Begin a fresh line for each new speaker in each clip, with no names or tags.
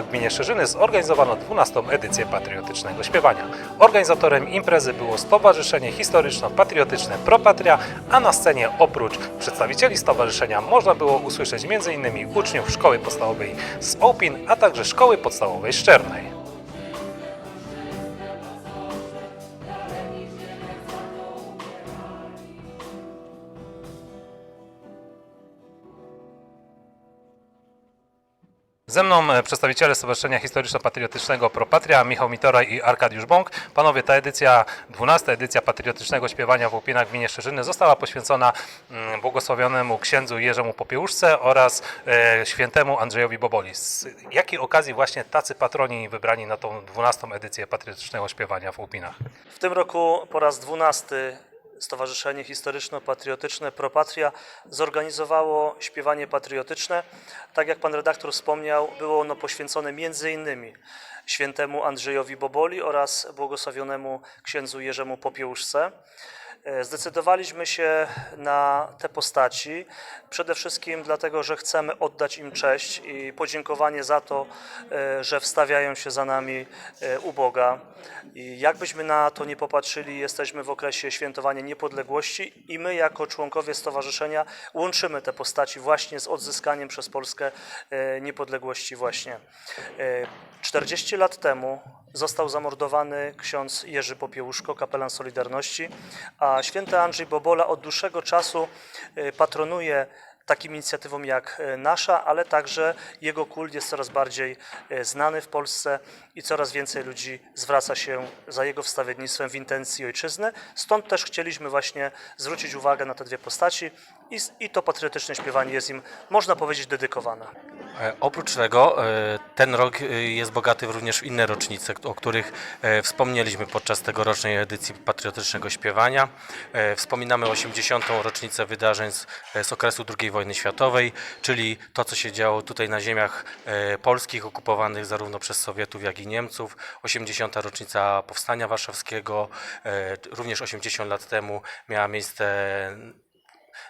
W gminie Szerzyny zorganizowano 12. edycję patriotycznego śpiewania. Organizatorem imprezy było Stowarzyszenie Historyczno-Patriotyczne Propatria, a na scenie oprócz przedstawicieli stowarzyszenia można było usłyszeć m.in. uczniów Szkoły Podstawowej z Opin, a także Szkoły Podstawowej Szczernej. Ze mną e, przedstawiciele Stowarzyszenia Historyczno-Patriotycznego Propatria, Michał Mitoraj i Arkadiusz Bąk. Panowie, ta edycja, 12 edycja patriotycznego śpiewania w Łupinach w gminie Szerzyny została poświęcona mm, błogosławionemu księdzu Jerzemu Popiełuszce oraz e, świętemu Andrzejowi Boboli. Z jakiej okazji właśnie tacy patroni wybrani na tą 12 edycję patriotycznego śpiewania w Łupinach?
W tym roku po raz dwunasty Stowarzyszenie Historyczno-Patriotyczne Propatria zorganizowało śpiewanie patriotyczne. Tak jak pan redaktor wspomniał, było ono poświęcone między innymi świętemu Andrzejowi Boboli oraz błogosławionemu księdzu Jerzemu Popiełuszce. E, Zdecydowaliśmy się na te postaci przede wszystkim dlatego, że chcemy oddać im cześć i podziękowanie za to, e, że wstawiają się za nami e, u Boga. I jakbyśmy na to nie popatrzyli, jesteśmy w okresie świętowania niepodległości i my jako członkowie stowarzyszenia łączymy te postaci właśnie z odzyskaniem przez Polskę niepodległości właśnie. E, 40 lat temu został zamordowany ksiądz Jerzy Popiełuszko, kapelan Solidarności, a święty Andrzej Bobola od dłuższego czasu e, patronuje takim inicjatywom jak e, nasza, ale także jego kult jest coraz bardziej e, znany w Polsce i coraz więcej ludzi zwraca się za jego wstawiennictwem w intencji ojczyzny. Stąd też chcieliśmy właśnie zwrócić uwagę na te dwie postaci i, i to patriotyczne śpiewanie jest im, można powiedzieć, dedykowane.
E, Oprócz tego e, ten rok e, jest bogaty również w inne rocznice, o których wspomnieliśmy podczas tegorocznej edycji patriotycznego śpiewania. Wspominamy 80. rocznicę wydarzeń z, okresu II wojny światowej, czyli to, co się działo tutaj na ziemiach polskich, okupowanych zarówno przez Sowietów, jak i Niemców. 80. rocznica Powstania Warszawskiego, również 80 lat temu miała miejsce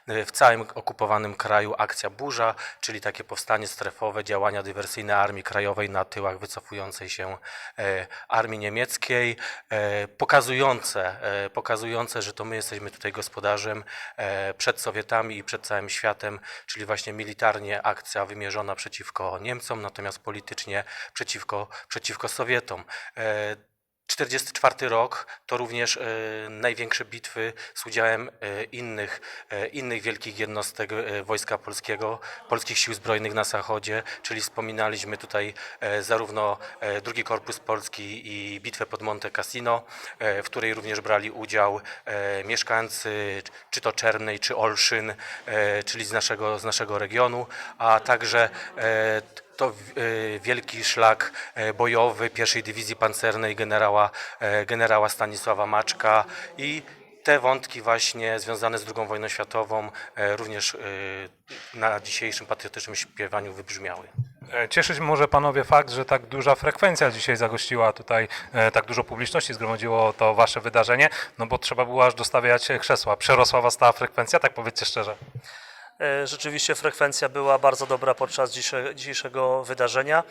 w całym okupowanym kraju akcja Burza, czyli takie powstanie strefowe, działania dywersyjne Armii Krajowej na tyłach wycofującej się e, armii niemieckiej, e, pokazujące, e, pokazujące, że to my jesteśmy tutaj gospodarzem przed Sowietami i przed całym światem, czyli właśnie militarnie akcja wymierzona przeciwko Niemcom, natomiast politycznie przeciwko, przeciwko Sowietom. E, 44 rok to również e, największe bitwy z udziałem e, innych, e, innych wielkich jednostek Wojska Polskiego, Polskich Sił Zbrojnych na Zachodzie, czyli wspominaliśmy tutaj zarówno II Korpus Polski i bitwę pod Monte Cassino, w której również brali udział mieszkańcy czy to Czernej, czy Olszyn, czyli z naszego, z naszego regionu, a także to e, wielki szlak e, bojowy pierwszej dywizji pancernej generała, e, generała Stanisława Maczka i te wątki właśnie związane z II wojną światową również na dzisiejszym patriotycznym śpiewaniu wybrzmiały.
Cieszyć może panowie fakt, że tak duża frekwencja dzisiaj zagościła tutaj, tak dużo publiczności zgromadziło to wasze wydarzenie, no bo trzeba było aż dostawiać krzesła. Przerosła was ta frekwencja, tak powiedzcie szczerze.
E, Rzeczywiście frekwencja była bardzo dobra podczas dzisiejsze- dzisiejszego wydarzenia.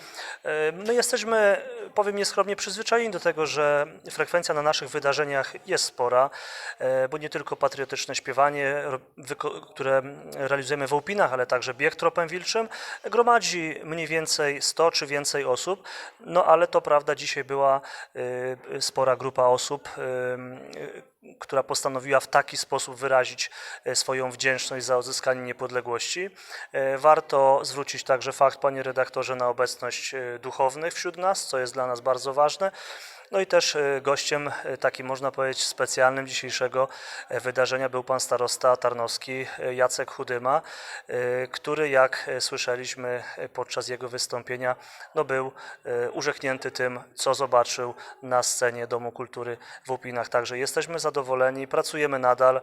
E, My jesteśmy, powiem nieskromnie, przyzwyczajeni do tego, że frekwencja na naszych wydarzeniach jest spora, e, bo nie tylko patriotyczne śpiewanie, które realizujemy w Łupinach, ale także bieg tropem wilczym, gromadzi mniej więcej 100 czy więcej osób, no ale to prawda, dzisiaj była spora grupa osób, która postanowiła w taki sposób wyrazić e, swoją wdzięczność za odzyskanie niepodległości. E, Warto zwrócić także fakt, panie redaktorze, na obecność e, duchownych wśród nas, co jest dla nas bardzo ważne. No i też e, gościem e, takim, można powiedzieć, specjalnym dzisiejszego e, wydarzenia był pan starosta tarnowski Jacek Chudyma, który, jak słyszeliśmy podczas jego wystąpienia, no był urzeknięty tym, co zobaczył na scenie Domu Kultury w Łupinach. Także jesteśmy zadowoleni, pracujemy nadal.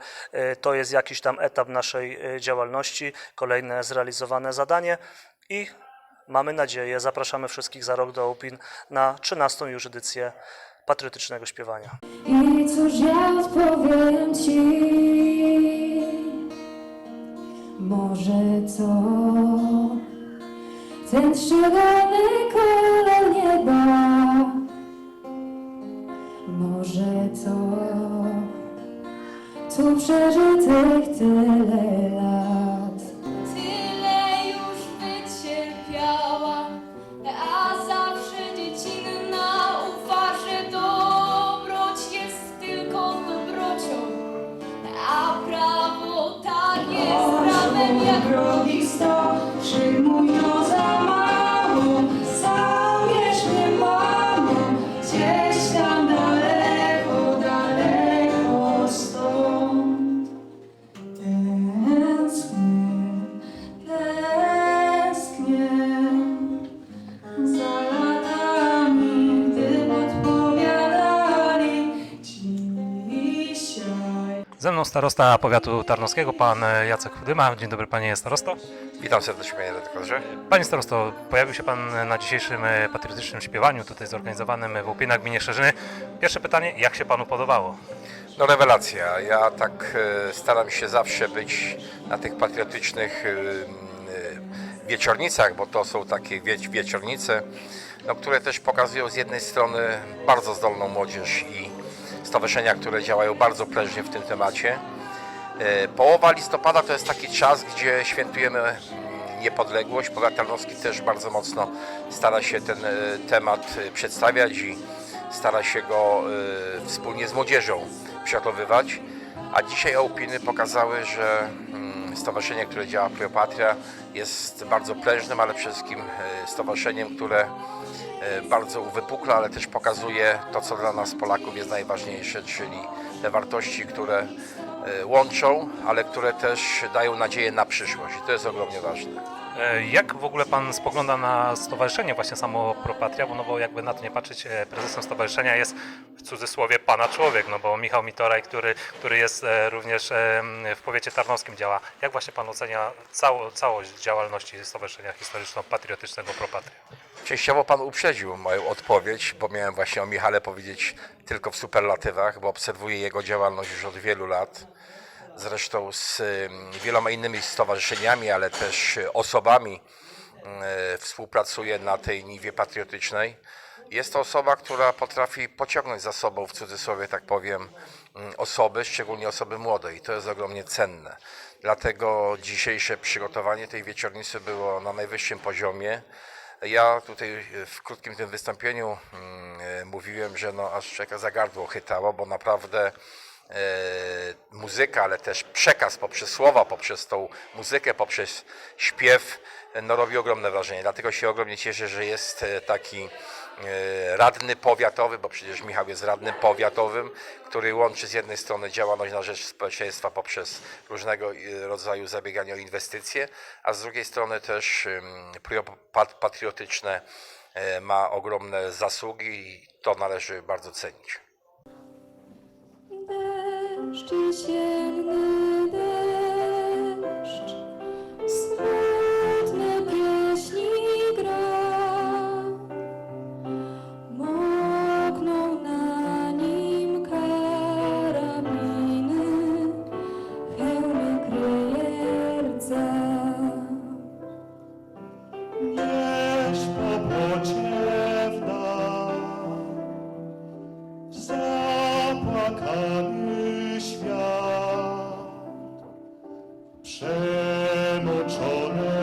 To jest jakiś tam etap naszej działalności, kolejne zrealizowane zadanie i mamy nadzieję, zapraszamy wszystkich za rok do Łupin na 13. już edycję patriotycznego śpiewania.
I cóż ja odpowiem ci? Może co, ten szalony kolor nieba. Może to tu przeżytych tyle lat.
Jak
Drogi sto, przyjmuj
Ze mną starosta powiatu tarnowskiego, pan Jacek Chudyma. Dzień dobry panie starosto.
Witam serdecznie panie redaktorze.
Panie starosto, pojawił się pan na dzisiejszym e, patriotycznym śpiewaniu tutaj zorganizowanym w Łupinach gminie Szerzyny. Pierwsze pytanie, jak się panu podobało?
No rewelacja. Ja tak e, staram się zawsze być na tych patriotycznych e, e, wieczornicach, bo to są takie wie, wieczornice, no, które też pokazują z jednej strony bardzo zdolną młodzież i stowarzyszenia, które działają bardzo prężnie w tym temacie. E, Połowa listopada to jest taki czas, gdzie świętujemy niepodległość. Powiat Tarnowski też bardzo mocno stara się ten e, temat e, przedstawiać i stara się go wspólnie z młodzieżą przygotowywać. A dzisiaj Opiny pokazały, że mm, stowarzyszenie, które działa Kleopatria jest bardzo prężnym, ale przede wszystkim stowarzyszeniem, które bardzo uwypukla, ale też pokazuje to, co dla nas Polaków jest najważniejsze, czyli te wartości, które e, łączą, ale które też dają nadzieję na przyszłość. I to jest ogromnie ważne.
E, Jak w ogóle pan spogląda na stowarzyszenie właśnie samo Propatria, bo, no bo jakby na to nie patrzeć, e, prezesem stowarzyszenia jest w cudzysłowie pana człowiek, no bo Michał Mitoraj, który, który jest e, również e, w powiecie tarnowskim działa. Jak właśnie pan ocenia cało, całość działalności Stowarzyszenia Historyczno-Patriotycznego Propatria?
Częściowo Pan uprzedził moją odpowiedź, bo miałem właśnie o Michale powiedzieć tylko w superlatywach, bo obserwuję jego działalność już od wielu lat. Zresztą z wieloma innymi stowarzyszeniami, ale też osobami y, współpracuję na tej niwie patriotycznej. Jest to osoba, która potrafi pociągnąć za sobą, w cudzysłowie tak powiem, osoby, szczególnie osoby młode i to jest ogromnie cenne. Dlatego dzisiejsze przygotowanie tej wieczornicy było na najwyższym poziomie. Ja tutaj w krótkim tym wystąpieniu mm, e, mówiłem, że no aż czeka za gardło chytało, bo naprawdę e, muzyka, ale też przekaz poprzez słowa, poprzez tą muzykę, poprzez śpiew e, no, robi ogromne wrażenie. Dlatego się ogromnie cieszę, że jest e, taki e, radny powiatowy, bo przecież Michał jest radnym powiatowym, który łączy z jednej strony działalność na rzecz społeczeństwa poprzez różnego e, rodzaju zabieganie o inwestycje, a z drugiej strony też patriotyczne e, ma ogromne zasługi i to należy bardzo cenić.
之前
的 쇠 모처럼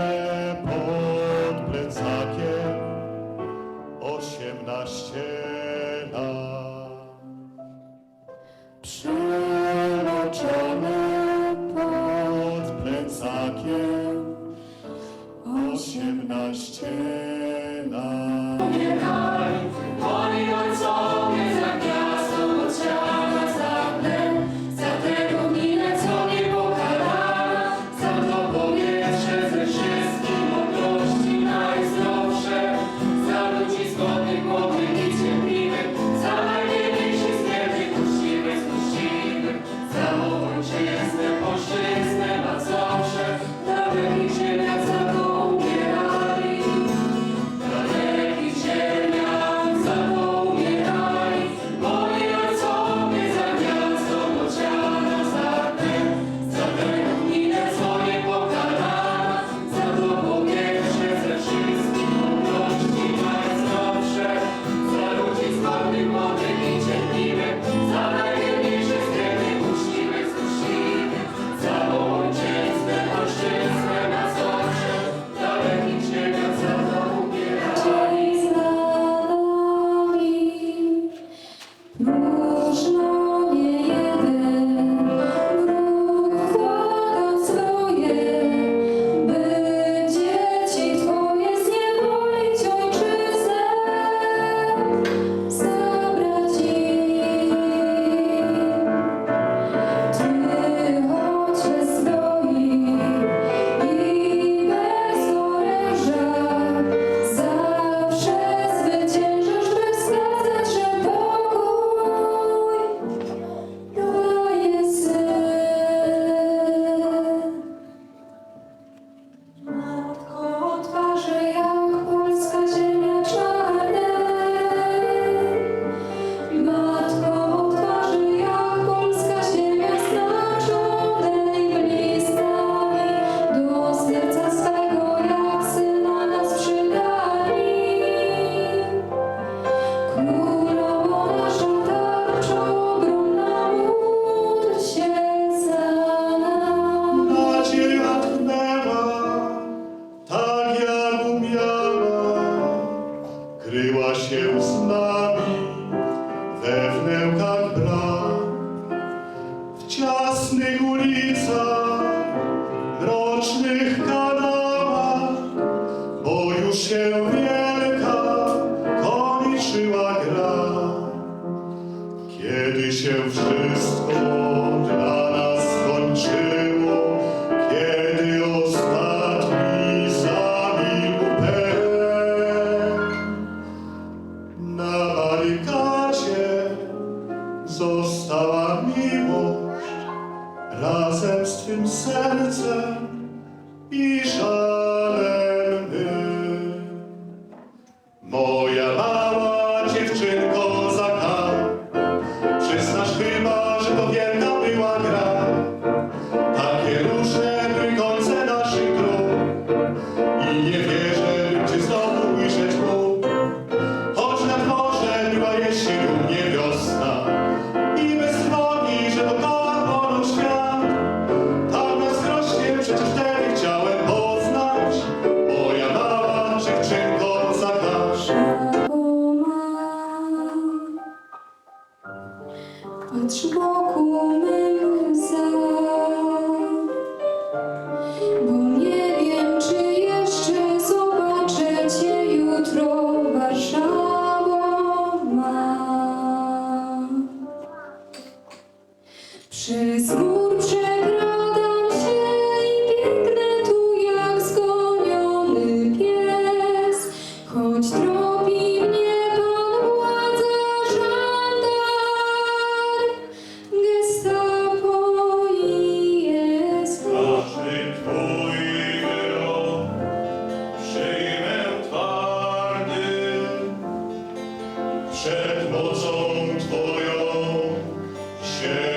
przed mocą Twoją się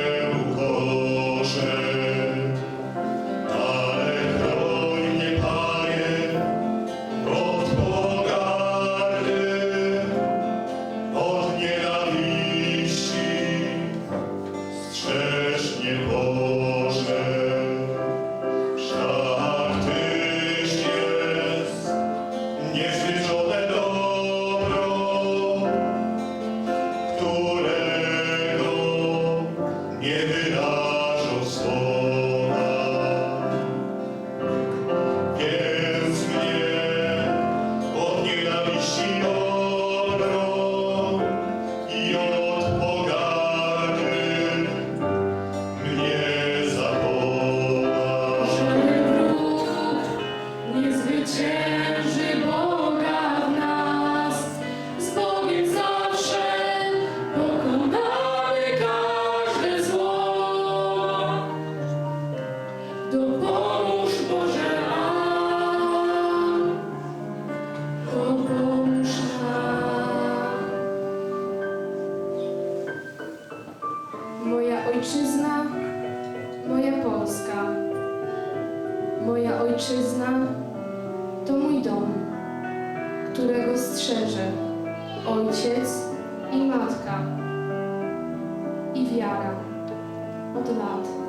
i matka i wiara od lat.